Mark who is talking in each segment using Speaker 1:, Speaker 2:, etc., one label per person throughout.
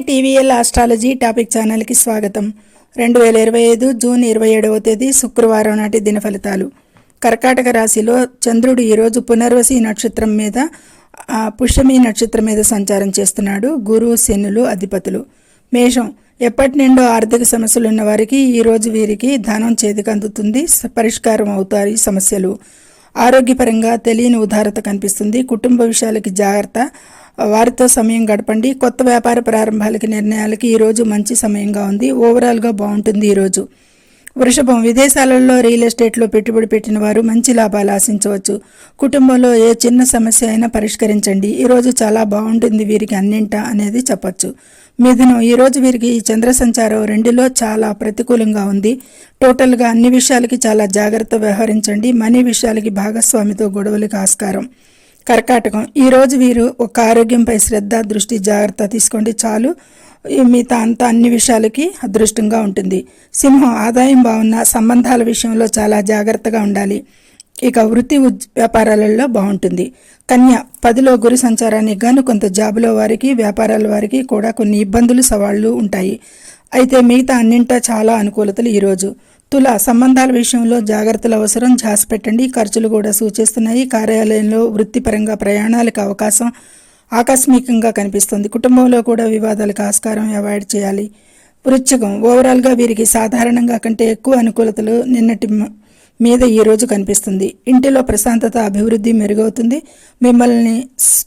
Speaker 1: TVL astrology topic ఛానల్కి స్వాగతం. రెండు వేల ఇరవై ఐదు జూన్ ఇరవై ఏడవ తేదీ శుక్రవారం నాటి దిన ఫలితాలు. కర్కాటక రాశిలో చంద్రుడు ఈరోజు పునర్వసి నక్షత్రం మీద పుష్యమి నక్షత్రం మీద సంచారం చేస్తున్నాడు. గురు శనులు అధిపతులు. మేషం. ఎప్పటి నుండో ఆర్థిక సమస్యలు ఉన్న వారికి ఈరోజు వీరికి ధనం చేతికి అందుతుంది పరిష్కారం అవుతాయి సమస్యలు. ఆరోగ్యపరంగా తెలియని ఉదారత కనిపిస్తుంది. కుటుంబ విషయాలకి జాగ్రత్త. వారితో సమయం గడపండి. కొత్త వ్యాపార ప్రారంభాలకి నిర్ణయాలకి ఈరోజు మంచి సమయంగా ఉంది. ఓవరాల్గా బాగుంటుంది ఈరోజు. వృషభం విదేశాలలో రియల్ ఎస్టేట్లో పెట్టుబడి పెట్టిన వారు మంచి లాభాలు ఆశించవచ్చు. కుటుంబంలో ఏ చిన్న సమస్య అయినా పరిష్కరించండి. ఈరోజు చాలా బాగుంటుంది వీరికి అన్నింట అనేది చెప్పచ్చు. మిథునం ఈరోజు వీరికి ఈ చంద్ర సంచారం రెండులో చాలా ప్రతికూలంగా ఉంది. టోటల్గా అన్ని విషయాలకి చాలా జాగ్రత్త వ్యవహరించండి. మనీ విషయాలకి భాగస్వామితో గొడవలకు ఆస్కారం. కర్కాటకం. ఈరోజు వీరు ఒక ఆరోగ్యంపై శ్రద్ధ దృష్టి జాగ్రత్త తీసుకోండి. చాలు. మిగతా అంతా అన్ని విషయాలకి అదృష్టంగా ఉంటుంది. సింహం ఆదాయం బాగున్న సంబంధాల విషయంలో చాలా జాగ్రత్తగా ఉండాలి. ఇక వృత్తి ఉద్- వ్యాపారాలలో బాగుంటుంది. కన్య పదిలో గురి సంచారానికి గాను కొంత జాబులో వారికి వ్యాపారాల వారికి కూడా కొన్ని ఇబ్బందులు సవాళ్ళు ఉంటాయి. అయితే మిగతా అన్నింటా చాలా అనుకూలతలు ఈరోజు తుల సంబంధాల విషయంలో జాగ్రత్తలు అవసరం. ఝాస్ పెట్టండి ఖర్చులు కూడా సూచిస్తున్నాయి. కార్యాలయంలో వృత్తిపరంగా ప్రయాణాలకు అవకాశం ఆకస్మికంగా కనిపిస్తుంది. కుటుంబంలో కూడా వివాదాలకు ఆస్కారం అవాయిడ్ చేయాలి. వృశ్చికం ఓవరాల్గా వీరికి సాధారణంగా కంటే ఎక్కువ అనుకూలతలు నిన్నటి మీద ఈ రోజు కనిపిస్తుంది. ఇంటిలో ప్రశాంతత అభివృద్ధి మెరుగవుతుంది. మిమ్మల్ని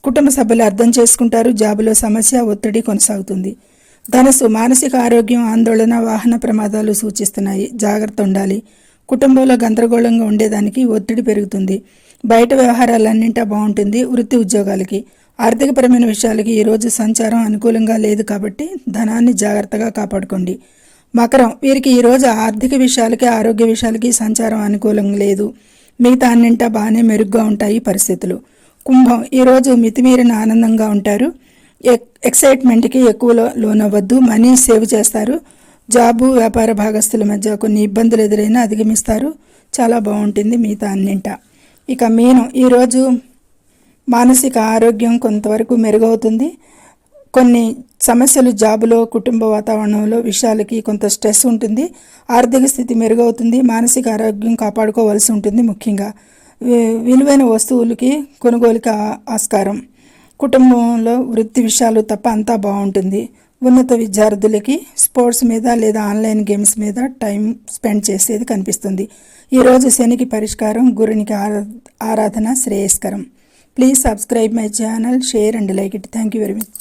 Speaker 1: కుటుంబ సభ్యులు అర్థం చేసుకుంటారు. జాబులో సమస్య ఒత్తిడి కొనసాగుతుంది. ధనస్సు మానసిక ఆరోగ్యం ఆందోళన వాహన ప్రమాదాలు సూచిస్తున్నాయి. జాగ్రత్త ఉండాలి. కుటుంబంలో గందరగోళంగా ఉండేదానికి ఒత్తిడి పెరుగుతుంది. బయట వ్యవహారాలన్నింటా బాగుంటుంది వృత్తి ఉద్యోగాలకి. ఆర్థికపరమైన విషయాలకి ఈరోజు సంచారం అనుకూలంగా లేదు కాబట్టి ధనాన్ని జాగ్రత్తగా కాపాడుకోండి. మకరం వీరికి ఈరోజు ఆర్థిక విషయాలకి ఆరోగ్య విషయాలకి సంచారం అనుకూలంగా లేదు. మిగతా అన్నింటా బాగానే మెరుగ్గా ఉంటాయి పరిస్థితులు. కుంభం ఈరోజు మితిమీరిన ఆనందంగా ఉంటారు. ఎక్సైట్మెంట్కి ఎక్కువ లోనవ్వద్దు. మనీ సేవ్ చేస్తారు. జాబు వ్యాపార భాగస్తుల మధ్య కొన్ని ఇబ్బందులు ఎదురైనా అధిగమిస్తారు. చాలా బాగుంటుంది మిగతా అన్నింట. ఇక మీను ఈరోజు మానసిక ఆరోగ్యం కొంతవరకు మెరుగవుతుంది. కొన్ని సమస్యలు జాబులో కుటుంబ వాతావరణంలో విషయాలకి కొంత స్ట్రెస్ ఉంటుంది. ఆర్థిక స్థితి మెరుగవుతుంది. మానసిక ఆరోగ్యం కాపాడుకోవాల్సి ఉంటుంది ముఖ్యంగా. వి- విలువైన వస్తువులకి కొనుగోలుకి ఆ- ఆస్కారం. కుటుంబంలో వృత్తి విషయాలు తప్ప అంతా బాగుంటుంది. ఉన్నత విద్యార్థులకి స్పోర్ట్స్ మీద లేదా ఆన్లైన్ గేమ్స్ మీద టైం స్పెండ్ చేసేది కనిపిస్తుంది. ఈరోజు శనికి పరిష్కారం గురునికి ఆరా ఆరాధన శ్రేయస్కరం. Please subscribe my channel share and like it. Thank you very much.